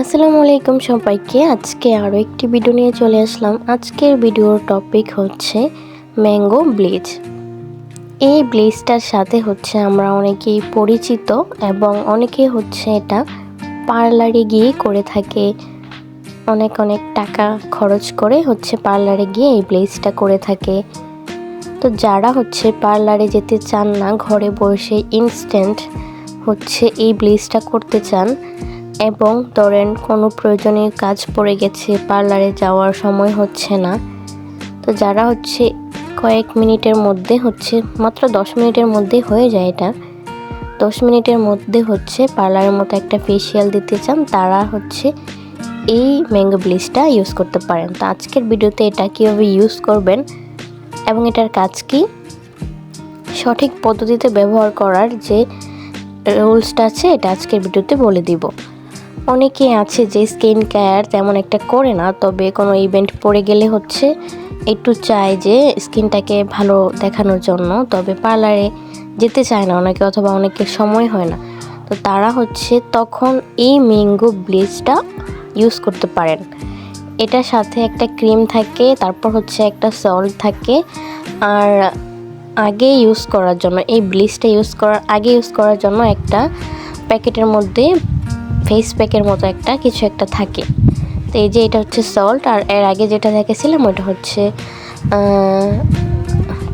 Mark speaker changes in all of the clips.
Speaker 1: আসসালামু আলাইকুম সবাইকে। আজকে আরও একটি ভিডিও নিয়ে চলে আসলাম। আজকের ভিডিওর টপিক হচ্ছে ম্যাঙ্গো ব্লিচ এই ব্লিচটার সাথে হচ্ছে আমরা অনেকেই পরিচিত এবং অনেকে হচ্ছে এটা পার্লারে গিয়ে করে থাকে। অনেক অনেক টাকা খরচ করে হচ্ছে পার্লারে গিয়ে এই ব্লিচটা করে থাকে। তো যারা হচ্ছে পার্লারে যেতে চান না, ঘরে বসে ইনস্ট্যান্ট হচ্ছে এই ব্লিচটা করতে চান এবং ধরেন কোনো প্রয়োজনীয় কাজ পড়ে গেছে, পার্লারে যাওয়ার সময় হচ্ছে না। তো যারা হচ্ছে কয়েক মিনিটের মধ্যে হচ্ছে, মাত্র দশ মিনিটের মধ্যে হয়ে যায় এটা। দশ মিনিটের মধ্যে হচ্ছে পার্লারের মতো একটা ফেসিয়াল দিতে চান, তারা হচ্ছে এই ম্যাঙ্গো ব্লিচটা ইউজ করতে পারেন। তো আজকের ভিডিওতে এটা কীভাবে ইউজ করবেন এবং এটার কাজ কি? সঠিক পদ্ধতিতে ব্যবহার করার যে রুলসটা আছে, এটা আজকের ভিডিওতে বলে দিব। অনেকে আছে যে স্কিন কেয়ার তেমন একটা করে না, তবে কোনো ইভেন্ট পড়ে গেলে হচ্ছে একটু চায় যে স্কিনটাকে ভালো দেখানোর জন্য। তবে পার্লারে যেতে চায় না অনেকে অথবা অনেকের সময় হয় না। তো তারা হচ্ছে তখন এই ম্যাঙ্গো ব্লিচটা ইউজ করতে পারেন। এটার সাথে একটা ক্রিম থাকে, তারপর হচ্ছে একটা সল্ট থাকে। আর আগে ইউজ করার জন্য, এই ব্লিচটা ইউজ করার আগে ইউজ করার জন্য একটা প্যাকেটের মধ্যে ফেস প্যাকের মতো একটা, কিছু একটা থাকে। তো এই যে এটা হচ্ছে সল্ট আর এর আগে যেটা দেখেছিলাম ওটা হচ্ছে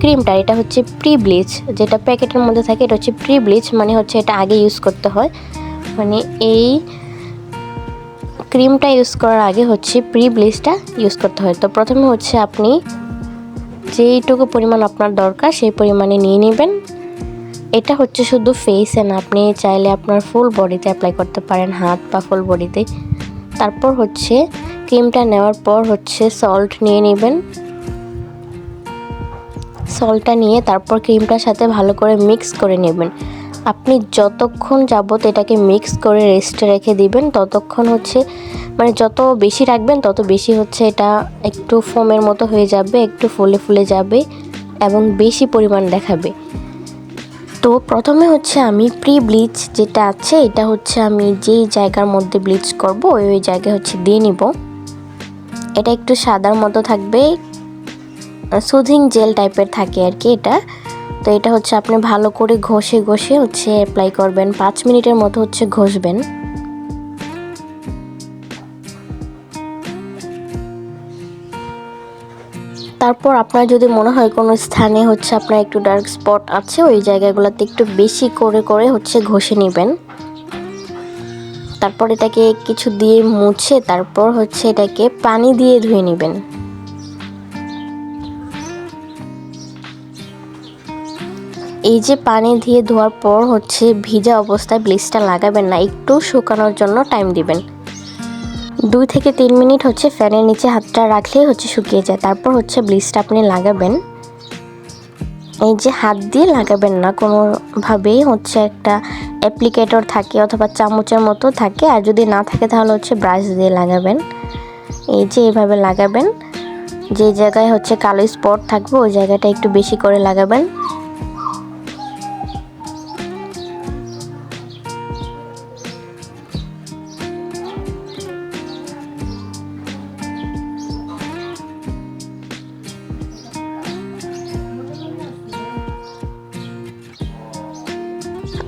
Speaker 1: ক্রিমটা এটা হচ্ছে প্রি ব্লিচ যেটা প্যাকেটের মধ্যে থাকে, এটা হচ্ছে প্রি ব্লিচ মানে হচ্ছে এটা আগে ইউজ করতে হয়। মানে এই ক্রিমটা ইউজ করার আগে হচ্ছে প্রি ব্লিচটা ইউজ করতে হয়। তো প্রথমে হচ্ছে আপনি যেইটুকু পরিমাণ আপনার দরকার, সেই পরিমাণে নিয়ে নেবেন। এটা হচ্ছে শুধু ফেসে না আপনি চাইলে আপনার ফুল বডিতে অ্যাপ্লাই করতে পারেন, হাত বা ফুল বডিতে তারপর হচ্ছে ক্রিমটা নেওয়ার পর হচ্ছে সল্ট নিয়ে নেবেন। সল্টটা নিয়ে তারপর ক্রিমটার সাথে ভালো করে মিক্স করে নেবেন। আপনি যতক্ষণ যাবত এটাকে মিক্স করে রেস্টে রেখে দিবেন, ততক্ষণ হচ্ছে মানে যত বেশি রাখবেন, তত বেশি হচ্ছে এটা একটু ফোমের মতো হয়ে যাবে, একটু ফুলে ফুলে যাবে এবং বেশি পরিমাণ দেখাবে। তো প্রথমে হচ্ছে আমি প্রি ব্লিচ যেটা আছে, এটা হচ্ছে আমি যেই জায়গার মধ্যে ব্লিচ করব, ওই ওই জায়গায় হচ্ছে দিয়ে নিব। এটা একটু সাদার মতো থাকবে সুদিং জেল টাইপের থাকে আর কি এটা। তো এটা হচ্ছে আপনি ভালো করে ঘষে ঘষে হচ্ছে অ্যাপ্লাই করবেন, পাঁচ মিনিটের মতো হচ্ছে ঘষবেন। তারপর আপনার যদি মনে হয় কোনো স্থানে হচ্ছে আপনার একটু ডার্ক স্পট আছে, ওই জায়গাগুলোতে একটু বেশি করে করে হচ্ছে ঘষে নেবেন। তারপর এটাকে কিছু দিয়ে মুছে তারপর হচ্ছে এটাকে পানি দিয়ে ধুয়ে নেবেন। এই যে পানি দিয়ে ধোয়ার পর হচ্ছে ভিজা অবস্থায় ব্লিচটা লাগাবেন না, একটু শুকানোর জন্য টাইম দিবেন। দুই থেকে তিন মিনিট হচ্ছে ফ্যানের নিচে হাতটা রাখলেই হচ্ছে শুকিয়ে যায়। তারপর হচ্ছে ব্লিচটা আপনি লাগাবেন। এই যে হাত দিয়ে লাগাবেন না, কোনোভাবেই হচ্ছে একটা অ্যাপ্লিকেটর থাকে অথবা চামচের মতো থাকে। আর যদি না থাকে তাহলে হচ্ছে ব্রাশ দিয়ে লাগাবেন। এই যে এইভাবে লাগাবেন। যে জায়গায় হচ্ছে কালো স্পট থাকবে, ওই জায়গাটা একটু বেশি করে লাগাবেন।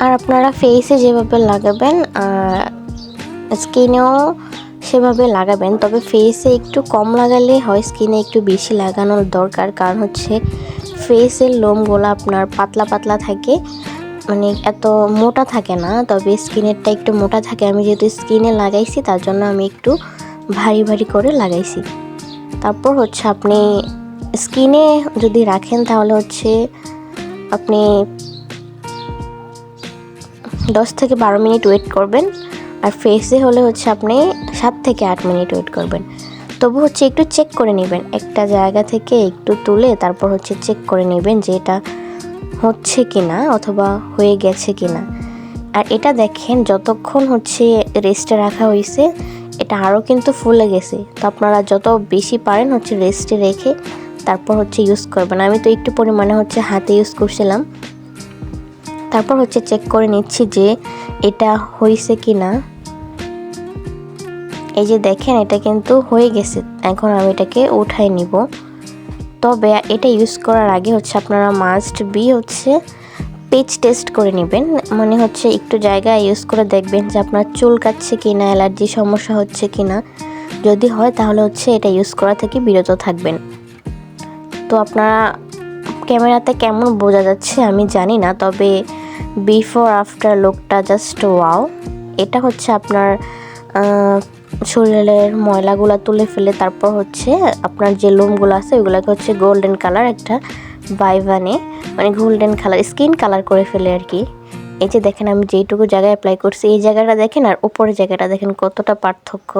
Speaker 1: আর আপনারা ফেসে যেভাবে লাগাবেন স্কিনেও সেভাবে লাগাবেন, তবে ফেসে একটু কম লাগালে হয় স্কিনে একটু বেশি লাগানোর দরকার। কারণ হচ্ছে ফেসের লোমগুলো আপনার পাতলা পাতলা থাকে মানে এত মোটা থাকে না, তবে স্কিনেরটা একটু মোটা থাকে। আমি যেহেতু স্কিনে লাগাইছি, তার জন্য আমি একটু ভারী ভারী করে লাগাইছি। তারপর হচ্ছে আপনি স্কিনে যদি রাখেন, তাহলে হচ্ছে আপনি দশ থেকে বারো মিনিট ওয়েট করবেন। আর ফেসে হলে হচ্ছে আপনি সাত থেকে আট মিনিট ওয়েট করবেন। তবু হচ্ছে একটু চেক করে নেবেন। একটা জায়গা থেকে একটু তুলে তারপর হচ্ছে চেক করে নেবেন যে এটা হচ্ছে কি না অথবা হয়ে গেছে কি না আর এটা দেখেন, যতক্ষণ হচ্ছে রেস্টে রাখা হয়েছে এটা আরও কিন্তু ফুলে গেছে। তো আপনারা যত বেশি পারেন হচ্ছে রেস্টে রেখে তারপর হচ্ছে ইউজ করবেন। আমি তো একটু পরিমাণে হচ্ছে হাতে ইউজ করছিলাম। তারপর হচ্ছে চেক করে নিচ্ছি যে এটা হয়েছে কি না এই যে দেখেন, এটা কিন্তু হয়ে গেছে। এখন আমি এটাকে উঠাই নিব। তবে এটা ইউজ করার আগে হচ্ছে আপনারা মাস্ট বি হচ্ছে পেজ টেস্ট করে নেবেন। মানে হচ্ছে একটু জায়গায় ইউজ করে দেখবেন যে আপনার চুল কাটছে কি না অ্যালার্জি সমস্যা হচ্ছে কি না যদি হয় তাহলে হচ্ছে এটা ইউজ করা থেকে বিরত থাকবেন। তো আপনারা ক্যামেরাতে কেমন বোঝা যাচ্ছে আমি জানি না, তবে বিফোর আফটার লুকটা জাস্ট ওয়াও এটা হচ্ছে আপনার শরীরের ময়লাগুলো তুলে ফেলে, তারপর হচ্ছে আপনার যে লোমগুলো আছে, ওইগুলোকে হচ্ছে গোল্ডেন কালার একটা বাইভানে মানে গোল্ডেন কালার স্কিন কালার করে ফেলে আর কি। এই যে দেখেন আমি যেইটুকু জায়গায় অ্যাপ্লাই করছি, এই জায়গাটা দেখেন আর উপরের জায়গাটা দেখেন কতটা পার্থক্য।